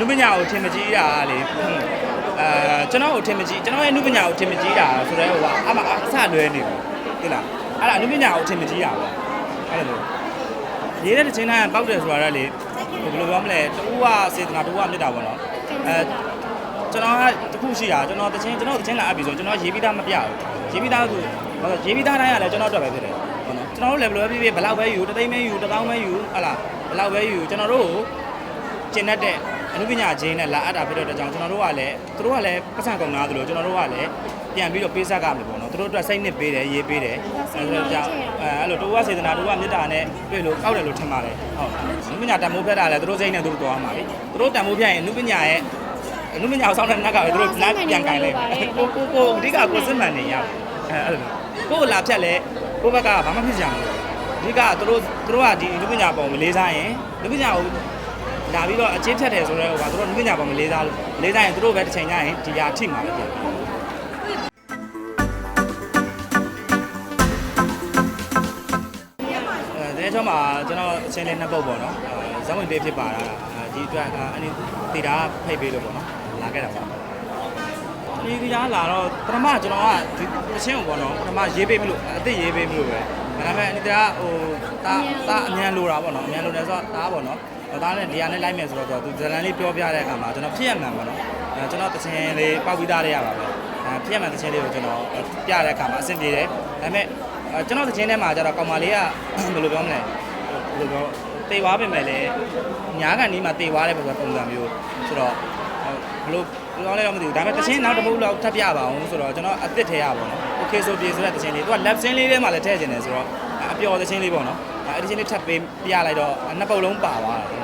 နုပညာကိုထင်မကြီးတာလေအဲကျွန်တော်ကိုထင်မကြီးကျွန်တော်ရဲ့နုပညာကိုထင်မကြီးတာဆိုတော့ဟိုကအမအဆလွဲနေပြီသိလားအဲ့ဒါနုပညာကိုထင်မကြီးတာပေါ့အဲ့လိုရေးတဲ့ချင်းတိုင်းပောက်တယ်ဆိုတာလေဟိုဘယ်လိုပြောမလဲတူကစေတနာတူကမြတ်တာပေါ့နော်အဲကျွန်တော်ကတခုရှိတာကျွန်တော်တချင်းကျွန်တော်တချင်းလာအပ်ပြီဆိုကျွန်တော်ရေးပြီးသားမပြဘူးရေးပြီးသားဆိုဘာလို့ရေးပြီးသားတိုင်းကလည်းကျွန်တော်အတွက်ပဲဖြစ်တယ်ဟုတ်နော်ကျွန်တော်တို့လည်းဘယ်လိုပဲဖြစ်ဖြစ်ဘယ်လောက်ပဲယူတသိန်းပဲယူတသောင်းပဲယူဟလာဘယ်လောက်ပဲယူကျွန်တော်တို့ကိုကျင့်တတ်တဲ့ အနုပညာချင်းနဲ့လာအပ်တာဖြစ်တဲ့အတွက်ကြောင့်ကျွန်တော်တို့ကလည်းသူတို့ကလည်းပတ်စံကုန်သားသလိုကျွန်တော်တို့ကလည်းပြန်ပြီးတော့ပေးဆက်ကမယ်ပေါ့နော်သူတို့အတွက်စိတ်နစ်ပေးတယ်ရေးပေးတယ်အဲဒါကြောင့်အဲအဲ့လိုတို့ကစေတနာတို့ကမေတ္တာနဲ့တွေ့လို့ကောက်တယ်လို့ထင်ပါတယ်ဟုတ်အနုပညာတန်ဖိုးဖက်တာလည်းသူတို့စိတ်နဲ့သူတို့တော်အောင်ပါလေသူတို့တန်ဖိုးဖက်ရင်အနုပညာရဲ့အနုပညာကိုစောင့်တဲ့နက်ကပဲသူတို့လမ်းပြန်ကြိုင်လိုက်ကိုကိုကိုအဓိကကိုစစ်မှန်နေရအဲအဲ့လိုကိုလာဖြတ်လဲကိုဘက်ကဘာမှဖြစ်ကြမှာအဓိကသူတို့သူတို့ကဒီအနုပညာပုံမလေးစားရင်အနုပညာကို လာပြီးတော့အချင်းဖြတ်တယ်ဆိုတော့ဟိုကသူတို့မြညာပေါ်မလေးစားလို့လေးစားရင်သူတို့ပဲတစ်ချိန်ကျရင်ဒီဟာထိမှာပဲဖြစ်အဲဒီချောမှာကျွန်တော်အချင်းလေးနှစ်ပုတ်ပေါ့နော်အဲဇောင်းဝင်ပေးဖြစ်ပါတာဒီအတွက်အနေတီတာဖိတ်ပေးလို့ပေါ့နော်လာခဲ့တာပါဒီကလာတော့ပထမကျွန်တော်ကဒီအချင်းကိုပေါ့နော်ပထမရေးပေးမလို့အစ်စ်ရေးပေးမလို့ပဲဒါပေမဲ့အနေတရားဟိုတာတာအမြန်လိုတာပေါ့နော်အမြန်လိုတယ်ဆိုတော့တာပေါ့နော်။ ဒါနဲ့နေရာနဲ့လိုက်မယ်ဆိုတော့သူဇလန်လေးပြောပြတဲ့အခါမှာကျွန်တော်ဖြစ်ရမှန်ပါတော့။အဲကျွန်တော်တချင်လေးပောက်ပြီးသားလေးရပါပဲ။အဲဖြစ်ရမှန်တချင်လေးကိုကျွန်တော်ပြတဲ့အခါမှာအဆင်ပြေတယ်။ဒါပေမဲ့အဲကျွန်တော်တချင်ထဲမှာကျတော့ကောင်မလေးကဘယ်လိုပြောမလဲ။ဘယ်လိုပြောတေဝါပဲမဲ့လေညာကန်ဒီမှာတေဝါတဲ့ပုံစံမျိုးဆိုတော့ဘယ်လိုပြောလဲတော့မသိဘူးဒါပေမဲ့တချင်နောက်တစ်ပုတ်လောက်ထပ်ပြပါအောင်ဆိုတော့ကျွန်တော်အစ်စ်ထဲရပါတော့။ Okay ဆိုပြေဆိုတဲ့တချင်လေးသူက left ချင်းလေးထဲမှာလည်းထည့်ခြင်းတယ်ဆိုတော့အပျော်တချင်လေးပေါ့နော်။ အဲဒီချင်းလေးထပ်ပေးပြလိုက်တော့နှစ်ပုတ်လုံးပါသွားတယ်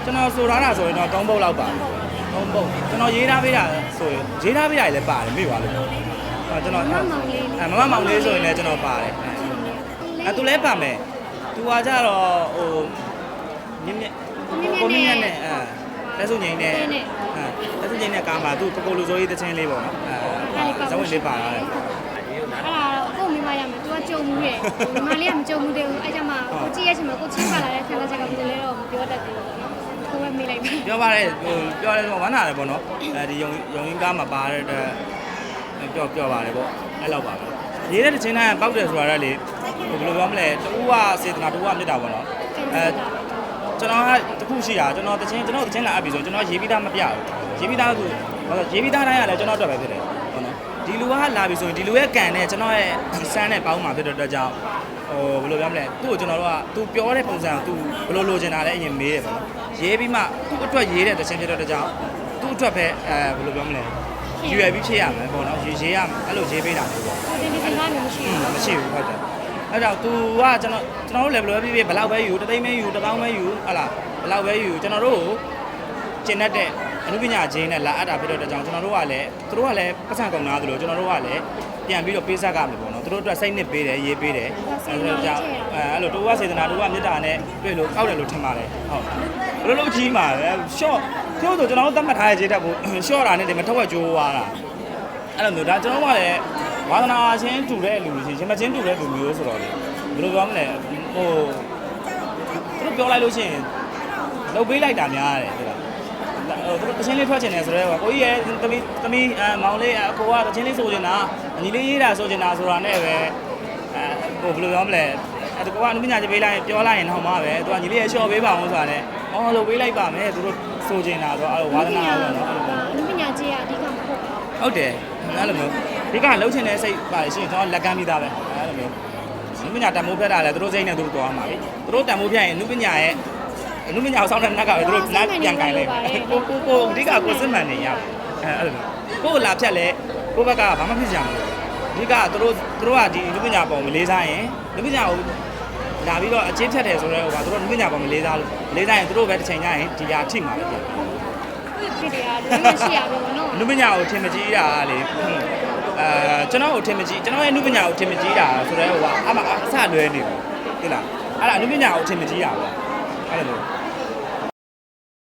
။ကျွန်တော်ဆိုထားတာဆိုရင်တော့3ပုတ်လောက်ပါ3ပုတ်ကျွန်တော်ရေးထားပေးတာဆိုရင်ရေးထားပေးတာလည်းပါတယ်မိပါလို့အဲကျွန်တော်မမောင်လေးအဲမမမောင်လေးဆိုရင်လည်းကျွန်တော်ပါတယ်အဲသူလည်းပါမယ်သူကကြတော့ဟိုမြင့်မြင့်ကိုမြင့်မြင့်နဲ့အဲလက်စုံငိမ့်နဲ့အဲလက်စုံငိမ့်နဲ့ကားမှာသူပကိုလူစိုးရေးတချင်းလေးပေါ့နော်အဲဇဝင်လေးပါတာလေအဲ့ဒါတော့ကို့မိမရမယ်သူကကြုံမှုရဲ့ညီမလေးကမကြုံမှုသေးဘူးအဲ့ ကြမှာကိုကြည့်ရချင်မှာကိုချင်းပါလာတဲ့ခန်းစားချက်ကဘယ်လိုလဲတော့မပြောတတ်သေးဘူးပေါ့နော်ကိုပဲမေးလိုက်ပြီပြောပါတယ်ဟိုပြောရဲဆိုဝမ်းနာတယ်ပေါ့နော်အဲဒီယုံယုံရင်းကားမှာပါတဲ့အတွက်ပြောပြောပါတယ်ပေါ့အဲ့လောက်ပါပဲရေးတဲ့ချင်းတိုင်းပောက်တယ်ဆိုတာလေဟိုဘယ်လိုပြောမလဲတူကစေတနာတူကမြတ်တာပေါ့နော်အဲကျွန်တော်ကတခုရှိတာကျွန်တော်တချင်းကျွန်တော်တချင်းလာအပ်ပြီဆိုကျွန်တော်ရေးပြီးသားမပြဘူးရေးပြီးသားဆိုဘာလို့ရေးပြီးသားတိုင်းကလည်းကျွန်တော်အတွက်ပဲဖြစ်တယ်ဟုတ်နော်ဒီလူကလာပြီဆိုရင်ဒီလူရဲ့ကန်နဲ့ကျွန်တော်ရဲ့စမ်းနဲ့ပေါင်းမှာဖြစ်တဲ့အတွက်ကြောင့် ဟိုဘယ်လိုပြောမလဲသူ့ကိုကျွန်တော်တို့ကသူပြောတဲ့ပုံစံကိုသူဘယ်လိုလိုချင်တာလဲအရင်မေးတယ်ပေါ့နော်ရေးပြီးမှသူ့အတွက်ရေးတဲ့တချင်းဖြစ်တဲ့အတွက်ကြောင့်သူ့အတွက်ပဲအဲဘယ်လိုပြောမလဲရွယ်ပြီးဖြစ်ရမယ်ပေါ့နော်ရေးရေးရမယ်အဲ့လိုရေးပေးတာမျိုးပေါ့ ကိုတင်ဒီကမျိုးမရှိ อืม ဘူး မရှိဘူးဟုတ်တယ်အဲ့တော့ तू ကကျွန်တော်ကျွန်တော်တို့ level ပဲဖြစ်ဖြစ်ဘယ်လောက်ပဲယူတသိန်းပဲယူတသောင်းပဲယူဟလာဘယ်လောက်ပဲယူကျွန်တော်တို့ကိုကျင့်တတ်တဲ့ အနုပညာချင်းနဲ့လာအပ်တာဖြစ်တဲ့အတွက်ကြောင့်ကျွန်တော်တို့ကလည်းသူတို့ကလည်းပတ်စံကုန်သားသလိုကျွန်တော်တို့ကလည်းပြန်ပြီးတော့ပေးဆက်ကမယ်ပေါ့နော်သူတို့အတွက်စိတ်နစ်ပေးတယ်ရေးပေးတယ်အဲ့ဒါကြောင့်အဲအဲ့လိုတူကစေတနာတူကမေတ္တာနဲ့တွေ့လို့ကောက်တယ်လို့ထင်ပါတယ်ဟုတ်ဘယ်လိုလုပ်ကြီးမှာလဲ short ကျိုးဆိုကျွန်တော်တို့သတ်မှတ်ထားတဲ့ခြေတက်ကို short တာနဲ့ဒီမှာထက်ဝက်ကျိုးသွားတာအဲ့လိုမျိုးဒါကျွန်တော်ကလည်းဝါသနာချင်းတူတဲ့လူတွေချင်းရှင်မချင်းတူတဲ့လူမျိုးဆိုတော့လေဘယ်လိုပြောမလဲဟိုသူတို့ပြောလိုက်လို့ရှိရင်လှုပ်ပေးလိုက်တာများတယ်ဟု တ်လားဟိုသူတို့တချင်းလေးထွက်ချင်တယ်ဆိုတော့ကိုကြီးရဲ့သမီးသမီးအမောင်လေးအကိုကတချင်းလေးဆိုချင်တာအညီလေးရေးတာဆိုချင်တာဆိုတာနဲ့ပဲအဲဟိုဘယ်လိုပြောမလဲအဲတကောကအနုပညာချပေးလိုက်ရင်ပြောလိုက်ရင်ဟောမှာပဲသူကညီလေးရဲ့ရှော့ပေးပါအောင်ဆိုတာနဲ့အော်လှုပ်ပေးလိုက်ပါမယ်သူတို့ဆိုချင်တာဆိုတော့အဲ့လိုဝါသနာဆိုတော့အဲ့လိုလူပညာကြီးကအဓိကမဟုတ်ဘူးဟုတ်တယ်အဲ့လိုမျိုးဒီကလှုပ်ချင်တဲ့စိတ်ပါရှင်ကျွန်တော်လက်ကမ်းပြီးသားပဲအဲ့လိုမျိုးနုပညာတန်မိုးဖက်တာလည်းသူတို့စိတ်နဲ့သူတို့တော်အောင်ပါပြီသူတို့တန်မိုးဖက်ရင်နုပညာရဲ့ နုပညာကိုစောင့်တဲ့နက်ကပဲသူတို့လမ်းပြန်ကြိုင်လိုက်ကိုကိုကိုအဓိကကိုစစ်မှန်နေရအဲ့အဲ့လိုကိုလာဖြတ်လဲကိုဘက်ကဘာမှဖြစ်ကြမှာအဓိကသူတို့သူတို့ကဒီနုပညာပုံမလေးစားရင်နုပညာကိုလာပြီးတော့အချင်းဖြတ်တယ်ဆိုတော့ဟိုကသူတို့နုပညာပုံမလေးစားလို့လေးစားရင်သူတို့ပဲတစ်ချိန်ကျရင်ဒီဟာထိမှာပဲဖြစ်ဖြစ်တယ်ကလူမရှိရဘူးနော်နုပညာကိုထင်မကြီးတာလေအဲကျွန်တော်ကိုထင်မကြီးကျွန်တော်ရဲ့နုပညာကိုထင်မကြီးတာဆိုတော့ဟိုကအမအဆလွဲနေပြီသိလားအဲ့ဒါနုပညာကိုထင်မကြီးတာပေါ့အဲ့လို